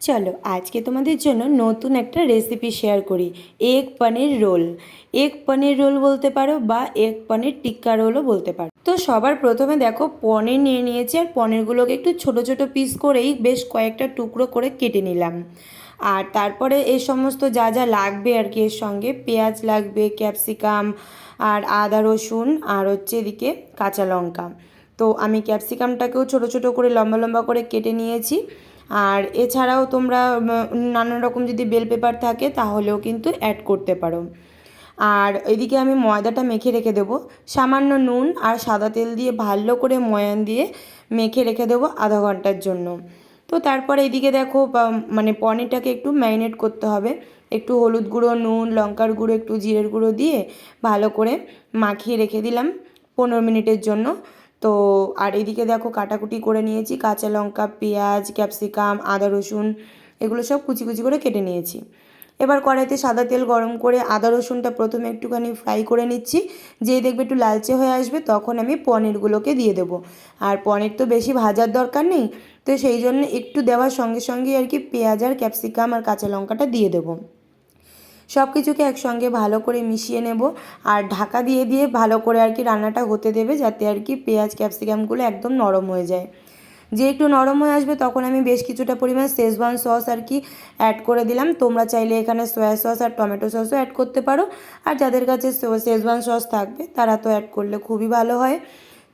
চলো আজকে তোমাদের জন্য নতুন একটা রেসিপি শেয়ার করি। Egg paneer roll egg paneer roll বলতে পারো বা এগ পনির টিক্কা রোলও বলতে পারো। তো সবার প্রথমে দেখো পনির নিয়ে নিয়েছি আর পনিরগুলোকে একটু ছোট ছোট পিস করেই বেশ কয়েকটা টুকরো করে কেটে নিলাম। আর তারপরে এই সমস্ত যা যা লাগবে আর কি এর সঙ্গে পেঁয়াজ লাগবে ক্যাপসিকাম আর আদা রসুন আর হচ্ছে এদিকে কাঁচা লঙ্কা। তো আমি ক্যাপসিকামটাকেও ছোট ছোট করে লম্বা লম্বা করে কেটে নিয়েছি। আর এছাড়াও তোমরা নানান রকম যদি বেল পেপার থাকে তাহলেও কিন্তু অ্যাড করতে পারো। আর এদিকে আমি ময়দাটা মেখে রেখে দেবো। সামান্য নুন আর সাদা তেল দিয়ে ভালো করে ময়ান দিয়ে মেখে রেখে দেবো আধা ঘণ্টার জন্য। তো তারপরে এদিকে দেখো মানে পনিরটাকে একটু ম্যারিনেট করতে হবে। একটু হলুদ গুঁড়ো, নুন, লঙ্কার গুঁড়ো, একটু জিরের গুঁড়ো দিয়ে ভালো করে মাখিয়ে রেখে দিলাম পনেরো মিনিটের জন্য। তো আর এদিকে দেখো কাটাকুটি করে নিয়েছি, কাঁচা লঙ্কা, পেঁয়াজ, ক্যাপসিকাম, আদা, রসুন, এগুলো সব কুচি কুচি করে কেটে নিয়েছি। এবার কড়াইতে সাদা তেল গরম করে আদা, রসুনটা প্রথমে একটুখানি ফ্রাই করে নিচ্ছি, যেই দেখবে একটু লালচে হয়ে আসবে তখন আমি পনিরগুলোকে দিয়ে দেবো। আর পনির তো বেশি ভাজার দরকার নেই, তো সেই জন্য একটু দেওয়ার সঙ্গে সঙ্গেই আর কি পেঁয়াজ আর ক্যাপসিকাম আর কাঁচা লঙ্কাটা দিয়ে দেবো। সব কিছুকে একসঙ্গে ভালো করে মিশিয়ে নেব আর ঢাকা দিয়ে দিয়ে ভালো করে আর কি রান্নাটা হতে দেবে যাতে আর কি পেঁয়াজ, ক্যাপসিকামগুলো একদম নরম হয়ে যায়। যে একটু নরম হয়ে আসবে তখন আমি বেশ কিছুটা পরিমাণ শেজওয়ান সস আর কি অ্যাড করে দিলাম। তোমরা চাইলে এখানে সয়া সস আর টমেটো সসও অ্যাড করতে পারো। আর যাদের কাছে শেজওয়ান সস থাকবে তারা তো অ্যাড করলে খুবই ভালো হয়।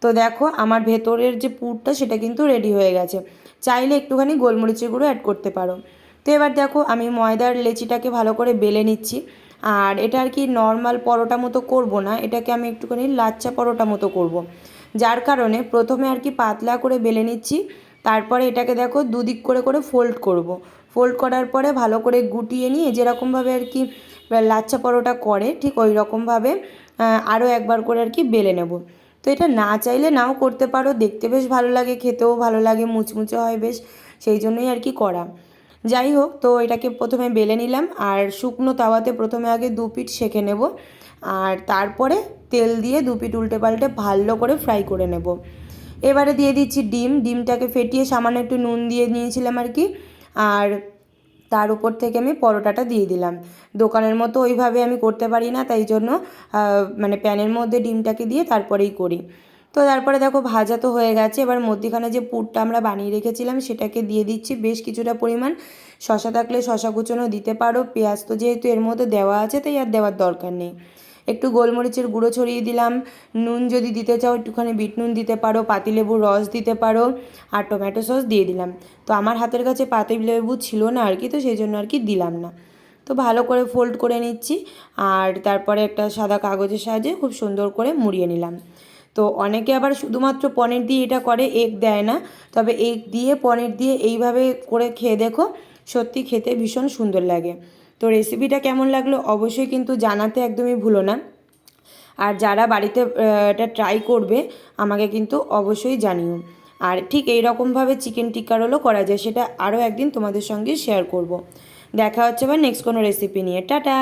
তো দেখো আমার ভেতরের যে পুরটা সেটা কিন্তু রেডি হয়ে গেছে। চাইলে একটুখানি গোলমরিচের গুঁড়ো অ্যাড করতে পারো। তো এবার দেখো আমি ময়দার লেচিটাকে ভালো করে বেলে নিচ্ছি আর এটা আর কি নর্মাল পরোটা মতো করব না, এটাকে আমি একটুখানি লাচ্চা পরোটা মতো করব। যার কারণে প্রথমে আর কি পাতলা করে বেলে নিচ্ছি, তারপরে এটাকে দেখো দুদিক করে করে ফোল্ড করব। ফোল্ড করার পরে ভালো করে গুটিয়ে নিয়ে যেরকমভাবে আর কি লাচ্চা পরোটা করে, ঠিক ওই রকমভাবে আরও একবার করে আর কি বেলে নেব তো এটা না চাইলে নাও করতে পারো, দেখতে বেশ ভালো লাগে, খেতেও ভালো লাগে, মুচমুচে হয় বেশ, সেই জন্যই আর কি করা যাই হোক, তো এটাকে প্রথমে বেলে নিলাম আর শুকনো তাওয়াতে প্রথমে আগে দু পিঠ সেঁকে নেব আর তারপরে তেল দিয়ে দু পিঠ উল্টে পাল্টে ভালো করে ফ্রাই করে নেব। এবারে দিয়ে দিচ্ছি ডিম, ডিমটাকে ফেটিয়ে সামান্য একটু নুন দিয়ে নিয়েছিলাম আর কি, আর তার উপর থেকে আমি পরোটাটা দিয়ে দিলাম। দোকানের মতো ওইভাবে আমি করতে পারি না, তাই জন্য মানে প্যানের মধ্যে ডিমটাকে দিয়ে তারপরেই করি। তো তারপরে দেখো ভাজা তো হয়ে গেছে। এবার মধ্যিখানে যে পুরটা আমরা বানিয়ে রেখেছিলাম, সেটাকে দিয়ে দিচ্ছি। বেশ কিছুটা পরিমাণ শশা থাকলে শশা কুচোনো দিতে পারো। পেঁয়াজ তো যেহেতু এর মধ্যে দেওয়া আছে, তাই আর দেওয়ার দরকার নেই। একটু গোলমরিচের গুঁড়ো ছড়িয়ে দিলাম। নুন যদি দিতে চাও, একটুখানি বিট নুন দিতে পারো, পাতিলেবুর রস দিতে পারো আর টমেটো সস দিয়ে দিলাম। তো আমার হাতের কাছে পাতিলেবু ছিল না আর কি, তো সেই জন্য আর কি দিলাম না। তো ভালো করে ফোল্ড করে নিচ্ছি আর তারপরে একটা সাদা কাগজের সাহায্যে খুব সুন্দর করে মুড়িয়ে নিলাম। তো অনেকে আবার শুধুমাত্র পনির দিয়ে এটা করে এগ দেয় না। তবে এগ দিয়ে, পনির দিয়ে এইভাবে করে খেয়ে দেখো, সত্যি খেতে ভীষণ সুন্দর লাগে। তো রেসিপিটা কেমন লাগল অবশ্যই কিন্তু জানাতে একদমই ভুলো না। আর যারা বাড়িতে এটা ট্রাই করবে, আমাকে কিন্তু অবশ্যই জানিও। আর ঠিক এই রকমভাবে চিকেন টিক্কা রোলও করা যায়, সেটা আরও একদিন তোমাদের সঙ্গে শেয়ার করব। দেখা হচ্ছে বা নেক্সট কোনো রেসিপি নিয়ে। টাটা!